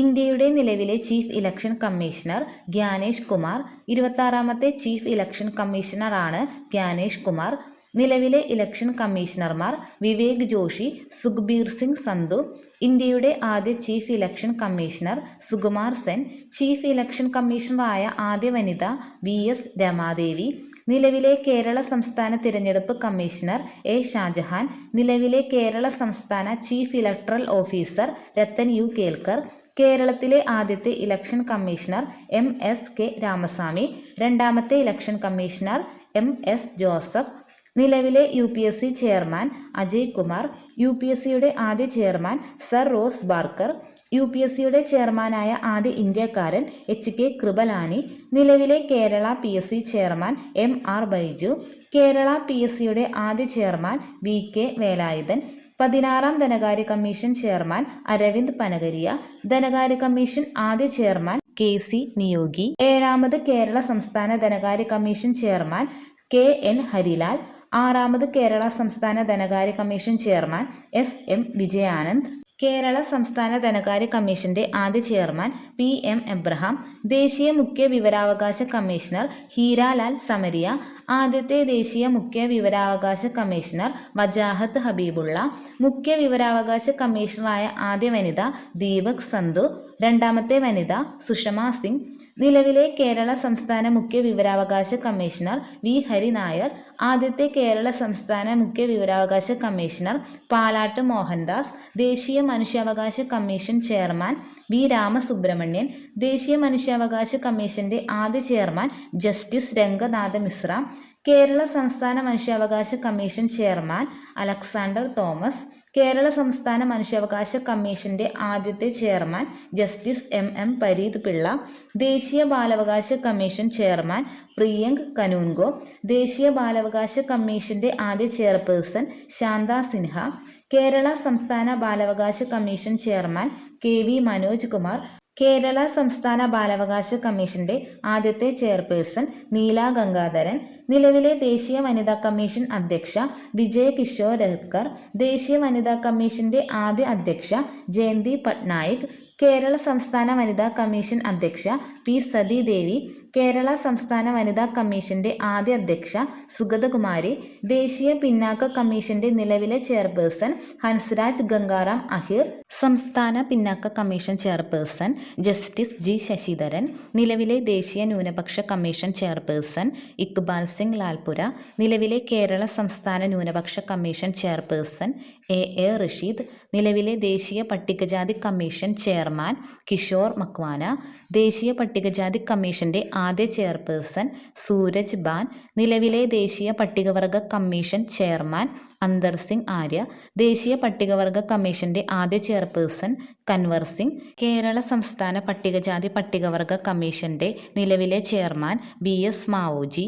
ഇന്ത്യയുടെ നിലവിലെ chief election commissioner Gyanesh Kumar ഇരുപത്താറാമത്തെ chief election കമ്മീഷണറാണ് ഗ്യാനേഷ് കുമാർ. നിലവിലെ ഇലക്ഷൻ കമ്മീഷണർമാർ വിവേക് ജോഷി സുഖ്ബീർ സിംഗ് സന്ധു. ഇന്ത്യയുടെ ആദ്യ chief election commissioner Sukumar Sen. Chief election കമ്മീഷണറായ ആദ്യ വനിത വി എസ് രമാദേവി. നിലവിലെ കേരള സംസ്ഥാന തിരഞ്ഞെടുപ്പ് കമ്മീഷണർ എ ഷാജഹാൻ. നിലവിലെ കേരള സംസ്ഥാന chief electoral officer Rathan U Kelkar. കേരളത്തിലെ ആദ്യത്തെ election commissioner M S K Ramaswamy രണ്ടാമത്തെ election commissioner M S Joseph നിലവിലെ U P S C chairman Ajay Kumar U P S സിയുടെ ആദ്യ chairman sir Ross Barker U P S സിയുടെ ചെയർമാനായ ആദ്യ ഇന്ത്യക്കാരൻ എച്ച് കെ കൃപലാനി നിലവിലെ Kerala P S C chairman M R Baiju Kerala P S സിയുടെ ആദ്യ ചെയർമാൻ വി കെ വേലായുധൻ പതിനാറാം ധനകാര്യ കമ്മീഷൻ ചെയർമാൻ അരവിന്ദ് പനഗരിയ ധനകാര്യ കമ്മീഷൻ ആദ്യ ചെയർമാൻ കെ സി നിയോഗി ഏഴാമത് കേരള സംസ്ഥാന ധനകാര്യ commission chairman K N Harilal ആറാമത് കേരള സംസ്ഥാന ധനകാര്യ commission chairman S M Vijayanand Kerala സംസ്ഥാന ധനകാര്യ കമ്മീഷന്റെ ആദ്യ ചെയർമാൻ പി എം എബ്രഹാം ദേശീയ മുഖ്യ വിവരാവകാശ കമ്മീഷണർ ഹീരാലാൽ സമരിയ ആദ്യത്തെ ദേശീയ മുഖ്യ വിവരാവകാശ കമ്മീഷണർ വജാഹത്ത് ഹബീബുള്ള മുഖ്യ വിവരാവകാശ കമ്മീഷണറായ ആദ്യ വനിത ദീപക് സന്ധു രണ്ടാമത്തെ വനിത സുഷമ സിംഗ് നിലവിലെ കേരള സംസ്ഥാന മുഖ്യ വിവരാവകാശ കമ്മീഷണർ വി ഹരിനായർ ആദ്യത്തെ കേരള സംസ്ഥാന മുഖ്യ വിവരാവകാശ കമ്മീഷണർ പാലാട്ട് മോഹൻദാസ് ദേശീയ മനുഷ്യാവകാശ കമ്മീഷൻ ചെയർമാൻ വി രാമസുബ്രഹ്മണ്യൻ ദേശീയ മനുഷ്യാവകാശ കമ്മീഷന്റെ ആദ്യ ചെയർമാൻ ജസ്റ്റിസ് രംഗനാഥ മിശ്ര കേരള സംസ്ഥാന മനുഷ്യാവകാശ commission chairman Alexander Thomas Kerala സംസ്ഥാന മനുഷ്യാവകാശ കമ്മീഷന്റെ ആദ്യത്തെ chairman justice M M Pareeth Pillai ദേശീയ ബാലാവകാശ കമ്മീഷൻ ചെയർമാൻ പ്രിയങ്ക് കനൂൻഗോ ദേശീയ ബാലാവകാശ കമ്മീഷന്റെ ആദ്യ ചെയർപേഴ്സൺ ശാന്ത സിൻഹ കേരള സംസ്ഥാന ബാലാവകാശ commission chairman K V Manoj Kumar Kerala സംസ്ഥാന ബാലാവകാശ കമ്മീഷന്റെ ആദ്യത്തെ ചെയർപേഴ്സൺ നീല ഗംഗാധരൻ നിലവിലെ ദേശീയ വനിതാ കമ്മീഷൻ അധ്യക്ഷ വിജയ കിഷോർ രഹ്കർ ദേശീയ വനിതാ കമ്മീഷന്റെ ആദ്യ അധ്യക്ഷ ജയന്തി പട്നായിക് കേരള സംസ്ഥാന വനിതാ കമ്മീഷൻ അധ്യക്ഷ പി സതീദേവി കേരള സംസ്ഥാന വനിതാ കമ്മീഷന്റെ ആദ്യ അധ്യക്ഷ സുഗതകുമാരി ദേശീയ പിന്നാക്ക കമ്മീഷന്റെ നിലവിലെ ചെയർപേഴ്സൺ ഹൻസ്രാജ് ഗംഗാറാം അഹിർ സംസ്ഥാന പിന്നാക്ക commission chairperson justice G Sasidharan നിലവിലെ ദേശീയ ന്യൂനപക്ഷ കമ്മീഷൻ ചെയർപേഴ്സൺ ഇക്ബാൽ സിംഗ് ലാൽപുര നിലവിലെ കേരള സംസ്ഥാന ന്യൂനപക്ഷ commission chairperson A A Rasheed നിലവിലെ ദേശീയ പട്ടികജാതി കമ്മീഷൻ ചെയർമാൻ കിഷോർ മക്വാന ദേശീയ പട്ടികജാതി കമ്മീഷന്റെ ആദ്യ ചെയർപേഴ്സൺ സൂരജ് ബാൻ നിലവിലെ ദേശീയ പട്ടികവർഗ കമ്മീഷൻ ചെയർമാൻ അന്തർ സിംഗ് ആര്യ ദേശീയ പട്ടികവർഗ കമ്മീഷന്റെ ആദ്യ ചെയർപേഴ്സൺ കൻവർ സിംഗ് കേരള സംസ്ഥാന പട്ടികജാതി പട്ടികവർഗ കമ്മീഷന്റെ നിലവിലെ ചെയർമാൻ ബി എസ് മാവോജി.